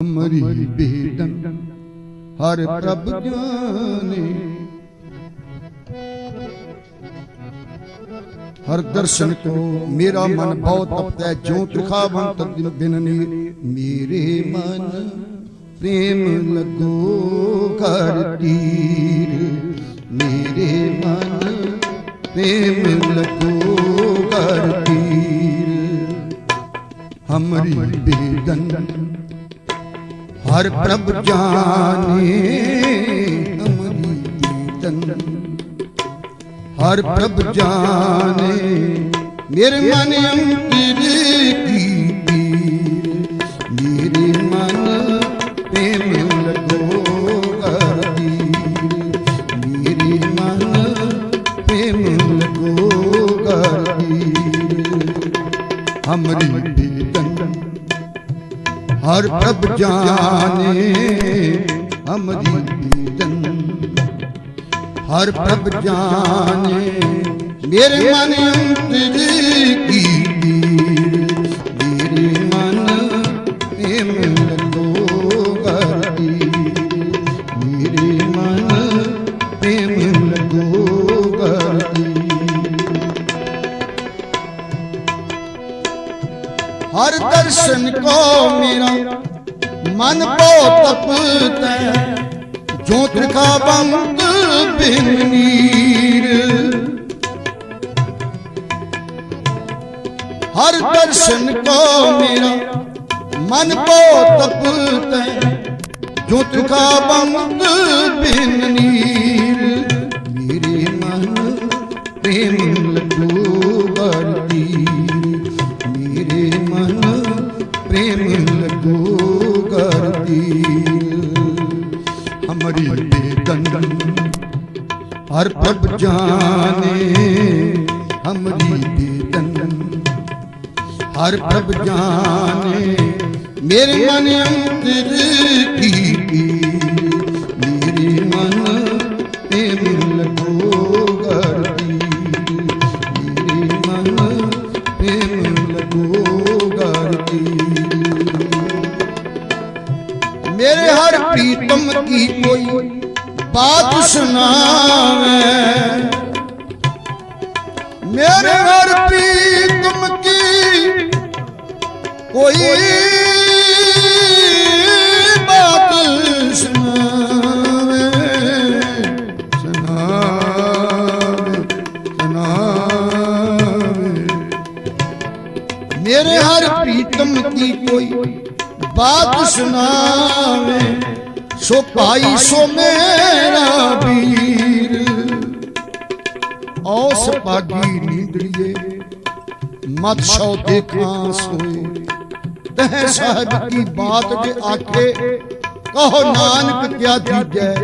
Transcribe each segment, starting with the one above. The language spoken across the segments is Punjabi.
ਅਮਰੀ ਬੇਦਨ ਹਰ ਪ੍ਰਭ ਜਾਣੇ ਹਰ ਦਰਸ਼ਨ ਕੋ ਮੇਰਾ ਮਨ ਬਹੁਤ ਤਪਤੈ ਜਿਉ ਤ੍ਰਿਖਾਵੰਤ ਦਿਨ ਦਿਨ ਨੀ ਮੇਰੇ ਮਨ ਪ੍ਰੇਮ ਲੱਗੋ ਘਰ ਤੀਰ ਮੇਰੇ ਮਨ ਪ੍ਰੇਮ ਲੱਗੋ ਘਰ ਤੀਰ ਹਮਰੀ ਬੇਦਨ ਹਰ ਪ੍ਰਭ ਜਾਣੇ ਅਮਰੀ ਬੇਦਨ ਹਰ ਪ੍ਰਭ ਜਾਣੇ ਮੇਰੇ ਮਨ ਅੰਤਰ ਹਮਰੀ ਹਰ ਪ੍ਰਭ ਜਾਣੇ, ਮੇਰੇ ਮਨ ਅੰਤਰ ਕੀ ਪੀਰ ਮੇਰੇ ਮਨ ਪ੍ਰੇਮ ਲੱਗੋ ਕਰਦੀ ਮੇਰੇ ਮਨ ਪ੍ਰੇਮ ਲੱਗੋ ਕਰਦੀ ਹਰ ਦਰਸ਼ਨ ਕੋ ਮੇਰਾ, ਮਨ ਬਹੁਤ ਤਪਤੈ ਜੋ ਤ੍ਰਿਖਾ ਬੰਦ ਬਿਨ ਨੀਰ। ਹਰ ਦਰਸ਼ਨ ਕੋ ਮੇਰਾ ਮਨ ਬਹੁਤ ਤਪਤੈ। ਜੋ ਤ੍ਰਿਖਾ ਬੰਦ ਬਿਨ ਨੀਰ। ਹਰ ਪ੍ਰਭ ਜਾਣੇ, ਹਮਰੀ ਬੇਦਨ। ਹਰ ਪ੍ਰਭ ਜਾਣੇ, ਮੇਰੇ ਮਨ ਅੰਤਰ ਕੀ ਮੇਰੇ ਮਨ ਪ੍ਰੇਮ ਲੱਗੋ ਗਰਦੀ। ਮੇਰੇ ਮਨ ਪ੍ਰੇਮ ਲੱਗੋ ਗਰਦੀ। ਮੇਰੇ ਹਰ ਪ੍ਰੀਤਮ ਕੀ ਕੋਈ ਬਾਤ ਸੁਣਾਵੇ। ਮੇਰੇ ਹਰ ਪ੍ਰੀਤਮ ਕੀ ਕੋਈ ਬਾਤ ਸੁਣਾਵੇ। ਸੁਣਾਵੇ ਸੁਣਾਵੇ। ਮੇਰੇ ਹਰ ਪ੍ਰੀਤਮ ਕੀ ਕੋਈ ਬਾਤ ਸੁਣਾਵੇ। ਸੋ ਭਾਈ ਸੋ ਮੈਂ ਪਾਗੀ ਨੀਂਦੜੀਏ ਮਤ ਸੋ ਦੇਖਾਂ ਸੋਏ। ਤਹ ਸਾਹਿਬ ਕੀ ਬਾਤ ਜੇ ਆਖੇ ਕਹੋ ਨਾਨਕ ਕਿਆ ਦੀਜੈ?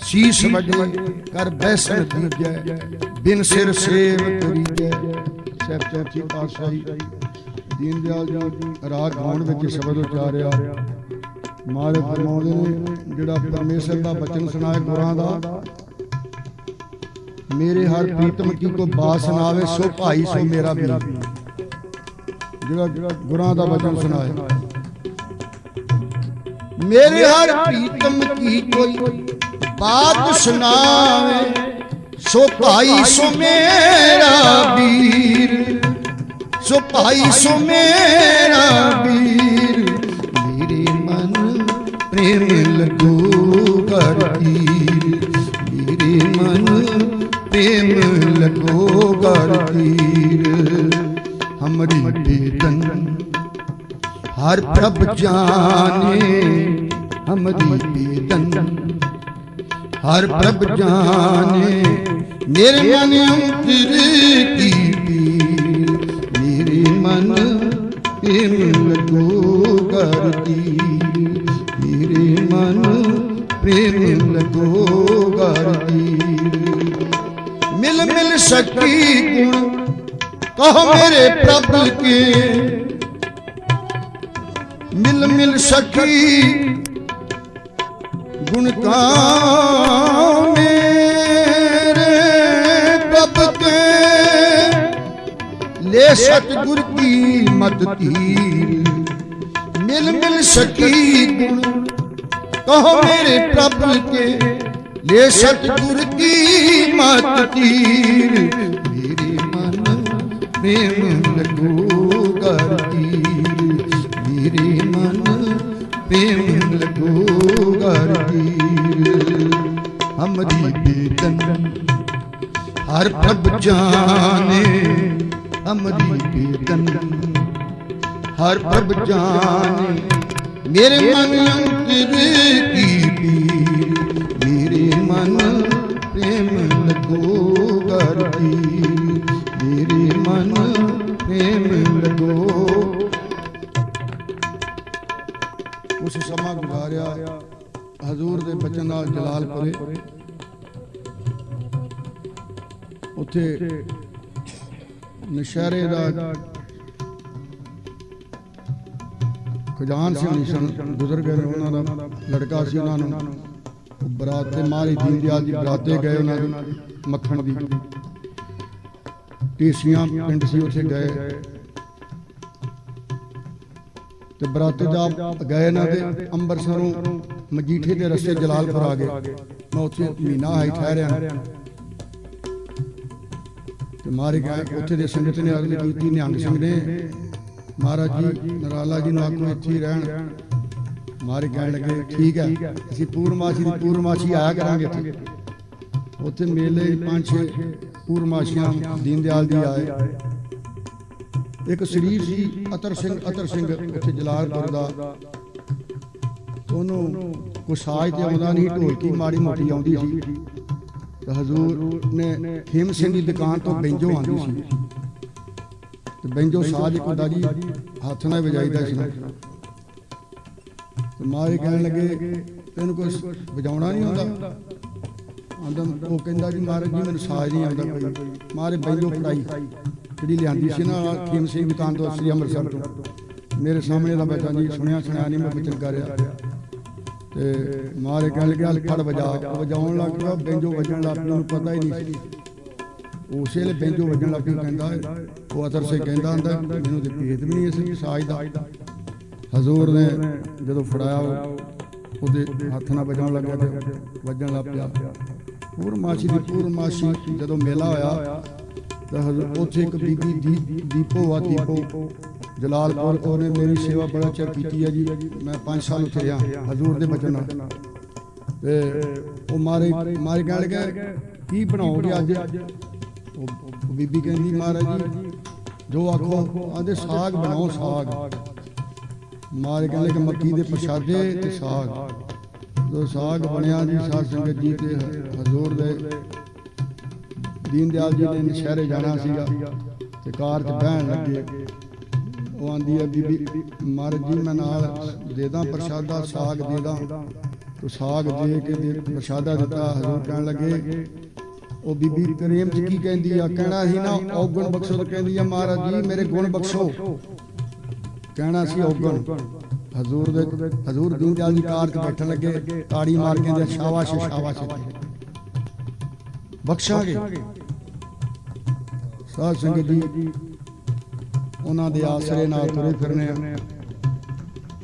ਸੀਸ ਵਜੇ ਕਰ ਬੈਸਣ ਦੀਜੈ। ਬਿਨ ਸਿਰ ਸੇਵ ਕਰੀਜੈ। ਸਹਿਬ ਚਰਚੀ ਪਾਤਸ਼ਾਹੀ ਦੀਨ ਦਿਆਲ ਜੀ। ਰਾਗ ਗਾਉਣ ਵਿੱਚ ਸ਼ਬਦ ਉਚਾਰਿਆ। ਮਹਾਰਾਜ ਫਰਮਾਉਂਦੇ ਨੇ ਜਿਹੜਾ ਪਰਮੇਸ਼ਰ ਦਾ ਬਚਨ ਸੁਣਾਏ ਗੁਰਾਂ ਦਾ। ਮੇਰੇ ਹਰ ਪ੍ਰੀਤਮ ਕੀ ਕੋ ਬਾਤ ਸੁਣਾਵੇ ਸੋ ਭਾਈ ਸੋ ਮੇਰਾ ਵੀਰ। ਜਿਹੜਾ ਗੁਰਾਂ ਦਾ ਬਚਨ ਸੁਣਾਏ। ਮੇਰੇ ਹਰ ਪ੍ਰੀਤਮ ਕੀ ਕੋਈ ਬਾਤ ਸੁਣਾਵੇ। ਸੋ ਭਾਈ ਸੋ ਮੇਰਾ ਵੀਰ। ਸੋ ਭਾਈ ਸੋ ਮੇਰਾ ਵੀਰ। ਮੇਰੇ ਮਨ ਪ੍ਰੇਮ ਲੱਗੋ ਕਰਤੀਰ ਮੇਰੇ ਮਨ ਪ੍ਰੇਮ ਲੱਗੋ ਕਰਤੀਰ ਹਮਰੀ ਬੇਦਨ ਹਰ ਪ੍ਰਭ ਜਾਣੇ ਹਮਰੀ ਬੇਦਨ ਹਰ ਪ੍ਰਭ ਜਾਣੇ ਮੇਰੇ ਮਨ ਅੰਤਰ ਕੀ ਪੀਰ ਮੇਰੇ ਮਨ ਪ੍ਰੇਮ ਲੱਗੋ ਕਰਦੀ ਮੇਰੇ ਮਨ ਪ੍ਰੇਮ ਲੱਗੋ ਕਰਦੀ ਮਿਲ ਮਿਲ ਸਕੀ ਗੁਣ। ਕਹੋ ਮੇਰੇ ਪ੍ਰਭ ਕੇ। ਮਿਲ ਮਿਲ ਸਕੀ ਗੁਣ ਕਾ ਮੇਰੇ ਪ੍ਰਭ ਕੇ ਲੈ ਸਤਿਗੁਰ ਕੀ ਮਤ ਧੀਰ ਮਿਲ ਮਿਲ ਸਕੀ ਗੁਣ। ਕਹੋ ਮੇਰੇ ਪ੍ਰਭ ਕੇ। ਲੈ ਸਤਿਗੁਰ ਕੀ ਮਤ ਤੀਰ, ਮੇਰੇ ਮਨ ਪ੍ਰੇਮ ਲੱਗੂ ਕਰ ਤੀਰ, ਮੇਰੇ ਮਨ ਪ੍ਰੇਮ ਲੱਗੂ ਕਰ ਤੀਰ। ਹਮਰੀ ਬੇਦਨ ਹਰ ਪ੍ਰਭ ਜਾਣੇ, ਹਮਰੀ ਬੇਦਨ ਹਰ ਪ੍ਰਭ ਜਾਣੇ, ਮੇਰੇ ਮਨ ਅੰਤਰ ਕੀ ਪੀਰ। ਕਰਦੀ ਮੇਰੇ ਮਨ ਪ੍ਰੇਮ ਲੱਗੋ ਉਸ ਸਮਾਂ ਗੁਜ਼ਾਰਿਆ ਹਜ਼ੂਰ ਦੇ ਬਚਨ ਨਾਲ ਜਲਾਲਪੁਰੇ ਉੱਥੇ ਨਸ਼ਹਿਰੇ ਦਾ ਖਜਾਨ ਸਿੰਘ ਨਿਸ਼ਨ ਗੁਜ਼ਰ ਗਏ ਉਹਨਾਂ ਦਾ ਲੜਕਾ ਸੀ ਉਹਨਾਂ ਨੂੰ ਬਰਾਤ ਤੇ ਮਾਰੀ ਦੀਨ ਦਿਆਲ ਦੀ ਬਰਾਤੇ ਗਏ ਉਹਨਾਂ ਦੀ ਮੱਖਣ ਦੀ ਟੀਸੀਆਂ ਪਿੰਡ ਸੀ ਉੱਥੇ ਗਏ। ਤੇ ਬਰਾਤੇ ਜਾ ਗਏ ਨਾ ਤੇ ਅੰਮ੍ਰਿਤਸਰੋਂ ਮਜੀਠੇ ਦੇ ਰਸਤੇ ਜਲਾਲਪੁਰ ਆ ਗਏ। ਮੈਂ ਉੱਥੇ ਮਹੀਨਾ ਹੈ ਠਹਿਰਿਆ। ਤੇ ਮਾਰੇ ਗਏ, ਉੱਥੇ ਦੇ ਸੰਗਤ ਨੇ ਅਰਜ਼ ਕੀਤੀ, ਨਿਹੰਗ ਸਿੰਘ ਨੇ, ਮਹਾਰਾਜ ਜੀ, ਨਰਾਲਾ ਜੀ ਨੂੰ ਆਖੋ ਇੱਥੇ ਹੀ ਰਹਿਣ। ਮਾਰੇ ਕਹਿਣ ਲੱਗੇ, ਠੀਕ ਹੈ, ਅਸੀਂ ਪੂਰਮਾਸ਼ੀ ਦੀ ਪੂਰਮਾਸ਼ੀ ਆਇਆ ਕਰਾਂਗੇ ਉੱਥੇ ਮੇਲੇ ਪੰਜ ਛੇ ਪੂਰਮਾਸ਼ੀਆਂ ਦੀਨ ਦੀ ਆਏ। ਇੱਕ ਸਰੀਰ ਸੀ ਅਤਰ ਸਿੰਘ ਅਤਰ ਸਿੰਘ, ਉੱਥੇ ਜਲਾਲਪੁਰ ਦਾ ਉਹਨੂੰ ਕੁਛ ਸਾਜ ਤੇ ਆਉਂਦਾ ਨਹੀਂ, ਢੋਲਕੀ ਮਾੜੀ ਮੋਟੀ ਆਉਂਦੀ ਸੀ। ਤੇ ਹਜ਼ੂਰ ਨੇ ਖੇਮ ਸਿੰਘ ਦੀ ਦੁਕਾਨ ਤੋਂ ਬੈਂਜੋ ਆਂਦੀ ਸੀ। ਤੇ ਬੈਂਜੋ ਸਾਜ ਇੱਕ ਹੁੰਦਾ ਜੀ, ਹੱਥ ਨਾਲ ਵਜਾਈਦਾ ਸੀ। ਤੇ ਮਾਰੇ ਕਹਿਣ ਲੱਗੇ, ਤੈਨੂੰ ਕੁਝ ਵਜਾਉਣਾ ਨਹੀਂ ਆਉਂਦਾ? ਆਂਦਾ ਉਹ ਕਹਿੰਦਾ ਜੀ ਮਹਾਰਾਜ ਜੀ, ਮੈਨੂੰ ਸਾਜ ਨਹੀਂ ਆਉਂਦਾ ਕੋਈ। ਮਾਰੇ ਬੈਂਜੋ ਫੜਾਈ। ਜਿਹੜੀ ਲਿਆਂਦੀ ਸੀ ਨਾ, ਖੇਮ ਸਿੰਘ ਦੀ ਤੋਂ ਸ੍ਰੀ ਅੰਮ੍ਰਿਤਸਰ ਤੋਂ। ਮੇਰੇ ਸਾਹਮਣੇ ਦਾ ਬੈਠਾ ਜੀ, ਸੁਣਿਆ ਸੁਣਿਆ ਨਹੀਂ ਮੈਂ ਬਚਨ ਕਰ ਤੇ ਮਾਰੇ ਕਹਿਣ ਲੱਗੇ ਫੜ ਵਜਾ। ਵਜਾਉਣ ਲੱਗ ਪਿਆ ਬੈਂਜੋ ਵੱਜਣ ਲੱਗ ਪਿਆ, ਉਹਨੂੰ ਪਤਾ ਹੀ ਨਹੀਂ ਸੀ। ਉਸੇ ਵੇਲੇ ਬੈਂਜੋ ਵੱਜਣ ਲੱਗ ਪਿਆ, ਕਹਿੰਦਾ, ਉਹ ਅਤਰ ਸੇ ਕਹਿੰਦਾ ਹੁੰਦਾ, ਮੈਨੂੰ ਤੇ ਭੇਦ ਵੀ ਨਹੀਂ ਸੀ ਸਾਜ ਦਾ। ਹਜ਼ੂਰ ਨੇ ਜਦੋਂ ਫੜਾਇਆ ਉਹਦੇ ਹੱਥ ਨਾਲ ਵਜਾਉਣ ਲੱਗਿਆ ਤੇ ਵੱਜਣ ਲੱਗ ਪਿਆ। ਪੂਰਮਾਸ਼ੀ ਦੀ ਪੂਰਮਾਸ਼ੀ ਜਦੋਂ ਮੇਲਾ ਹੋਇਆ ਤਾਂ ਹਜ਼ੂਰ ਉੱਥੇ ਇੱਕ ਬੀਬੀ ਦੀ- ਦੀਪੋ ਆ ਦੀਪੋ ਜਲਾਲਪੁਰ ਉਹਨੇ ਮੇਰੀ ਸੇਵਾ ਬੜਾ ਚਿਰ ਕੀਤੀ ਹੈ ਜੀ। ਮੈਂ 5 ਸਾਲ ਉੱਥੇ ਰਿਹਾ ਹਜ਼ੂਰ ਦੇ ਬਚਨ ਨਾਲ। ਤੇ ਉਹ ਮਾਰੇ ਮਾਰੇ ਕਹਿਣ ਲੱਗਾ ਕੀ ਬਣਾਓਗੇ ਅੱਜ? ਉਹ ਬੀਬੀ ਕਹਿੰਦੀ ਮਹਾਰਾਜ ਜੀ ਜੋ ਆਖੋ ਆਂਦੇ ਸਾਗ ਬਣਾਓ ਸਾਗ। ਮਾਰੇ ਕਹਿੰਦੇ ਕਿ ਮੱਕੀ ਦੇ ਪ੍ਰਸ਼ਾਦੇ ਤੇ ਸਾਗ। ਜੋ ਸਾਗ ਬਣਿਆ ਜੀ ਸਾਧ ਸੰਗਤ ਜੀ ਤੇ ਹਜ਼ੂਰ ਦੇ ਦੀਨ ਦਿਆਲ ਜੀ ਨੇ ਨਸ਼ਹਿਰੇ ਜਾਣਾ ਸੀਗਾ ਤੇ ਕਾਰ 'ਚ ਬਹਿਣ ਲੱਗੇ। ਉਹ ਆਂਦੀ ਹੈ ਬੀਬੀ, ਮਹਾਰਾਜ ਜੀ, ਮੈਂ ਨਾਲ ਦੇ ਪ੍ਰਸ਼ਾਦਾ, ਸਾਗ ਦੇਦਾ ਤੋ ਸਾਗ ਦੇ ਕੇ ਦੇ ਪ੍ਰਸ਼ਾਦਾ ਦਿੱਤਾ, ਹਜ਼ੂਰ ਕਹਿਣ ਲੱਗੇ। ਉਹ ਬੀਬੀ ਪ੍ਰੇਮ ਚ ਕੀ ਕਹਿੰਦੀ ਆ? ਕਹਿਣਾ ਸੀ ਨਾ, ਔਗਣ ਬਖਸ਼ੋ ਕਹਿੰਦੀ ਆ, ਮਹਾਰਾਜ ਜੀ, ਮੇਰੇ ਗੁਣ ਬਖਸ਼ੋ। ਕਹਿਣਾ ਸੀ ਔਗਣ। ਹਜ਼ੂਰ ਦੇ ਹਜ਼ੂਰ ਦੀਨ ਦਿਆਲ ਦੀ ਕਾਰ 'ਚ ਬੈਠਣ ਲੱਗੇ ਤਾੜੀ ਮਾਰ ਕੇ ਦੇ ਸ਼ਾਬਾਸ਼ ਸ਼ਾਬਾਸ਼ ਬਖਸ਼ਾਂਗੇ। ਸਾਧ ਸੰਗਤ ਜੀ ਉਹਨਾਂ ਦੇ ਆਸਰੇ ਨਾਲ ਤੁਰੇ ਫਿਰਨੇ ਆ।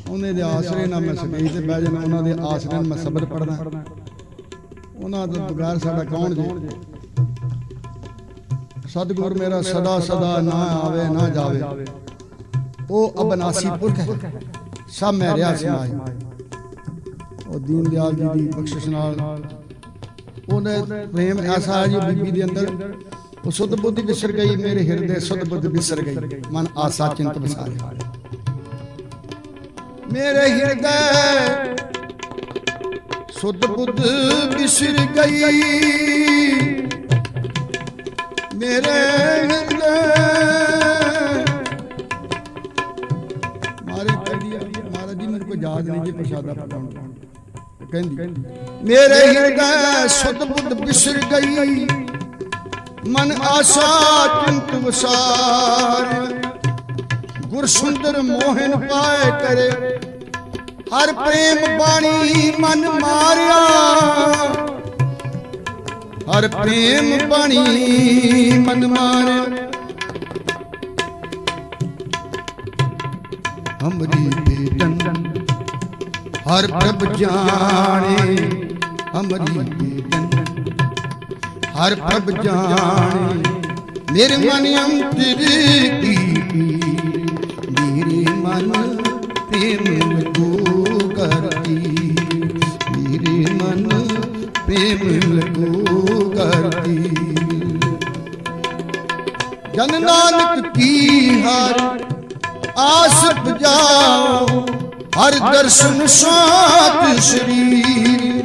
ਉਹਨੇ ਦੇ ਆਸਰੇ ਨਾਲ ਮੈਂ ਸਟੇਜ ਤੇ ਬਹਿ ਜਾਣਾ ਉਹਨਾਂ ਦੇ ਆਸਰੇ ਨਾਲ ਮੈਂ ਸ਼ਬਦ ਪੜਦਾ ਉਹਨਾਂ ਦਾ ਬਗੈਰ ਸਾਡਾ ਕੌਣ ਜੇ? ਸਤਿਗੁਰ ਮੇਰਾ ਸਦਾ ਸਦਾ ਨਾ ਆਵੇ ਨਾ ਜਾਵੇ। ਉਹ ਅਬਨਾਸੀ ਪੁਰਖ ਹੈ। ਸਭ ਮੈਂ ਰਿਆ ਸਮਾਏ ਉਹ ਦੀਨ ਦਿਆਲ ਜੀ ਦੀ ਬਖਸ਼ਿਸ਼ ਨਾਲ ਉਹਨੇ ਪ੍ਰੇਮ ਐਸਾ ਹੈ ਜੀ ਬੀਬੀ ਦੇ ਅੰਦਰ ਉਹ ਸੁਧ ਬੁੱਧ ਵਿਸਰ ਗਈ ਮੇਰੇ ਹਿਰਦੇ ਸੁਧ ਬੁੱਧ ਵਿਸਰ ਗਈ। ਮਨ ਆਸਾ ਚਿੰਤ ਵਿਸਾਰੇ ਮੇਰੇ ਹਿਰਦੇ ਸੁਧ ਬੁੱਧ ਵਿਸਰ ਗਈ। ਮੇਰੇ ਹਿਰਦੇ ਮਾਰੇ ਕਹਿੰਦੀ ਮਹਾਰਾਜ ਜੀ, ਮੈਨੂੰ ਕੋਈ ਯਾਦ ਨਹੀਂ ਜੀ ਪ੍ਰਸ਼ਾਦਾ ਪਕਾਉਣ ਕਹਿੰਦੀ, ਮੇਰੇ ਹਿਰਦੇ ਸੁਧ ਬੁੱਧ ਬਿਸ਼ਰ ਗਈ, ਮਨ ਆਸਾ ਚਿੰਤ ਵਸਾਰ। ਗੁਰ ਸੁੰਦਰ ਮੋਹਨ ਪਾਏ ਕਰੇ, ਹਰ ਪ੍ਰੇਮ ਬਾਣੀ ਮਨ ਮਾਰਿਆ। ਹਰ ਪ੍ਰੇਮ ਬਾਣੀ ਮਨ ਮਾਰਿਆ। ਹਮਰੀ ਬੇਦਨ ਹਰ ਪ੍ਰਭ ਜਾਣੇ ਹਮਰੀ ਬੇਦਨ ਹਰ ਪ੍ਰਭ ਜਾਣੇ, ਮੇਰੇ ਮਨ ਅੰਤਰੀ ਕੀ ਮੇਰੇ ਮਨ ਪ੍ਰੇਮ ਲਗੋ ਕਰਦੀ ਮੇਰੇ ਮਨ ਪ੍ਰੇਮ ਲਗੋ ਕਰਦੀ ਜਨ ਨਾਨਕ ਕੀ ਹਰ ਆਸ ਬਜਾਓ ਹਰ ਦਰਸ਼ਨ ਸਾਤ ਸਰੀਰ,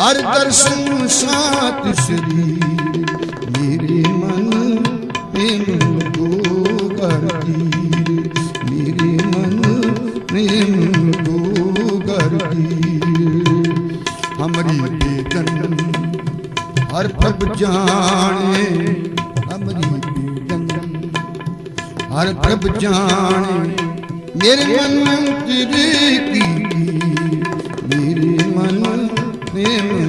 ਹਰ ਦਰਸ਼ਨ ਸਾਤ ਸਰੀਰ, ਮੇਰੇ ਮਨ ਪ੍ਰੇਮ ਲਗੋ ਕਰਦੀ ਮੇਰੇ ਮਨ ਪ੍ਰੇਮ ਲਗੋ ਕਰਦੀ ਹਮਰੀ ਬੇਦਨ ਹਰ ਪ੍ਰਭ ਜਾਣੇ ਹਰ ਪ੍ਰਭ ਜਾਣੇ। ਮੇਰੇ ਮਨ ਤੇਰੇ ਕੀ ਮੇਰੇ ਮਨ ਪ੍ਰੇਮ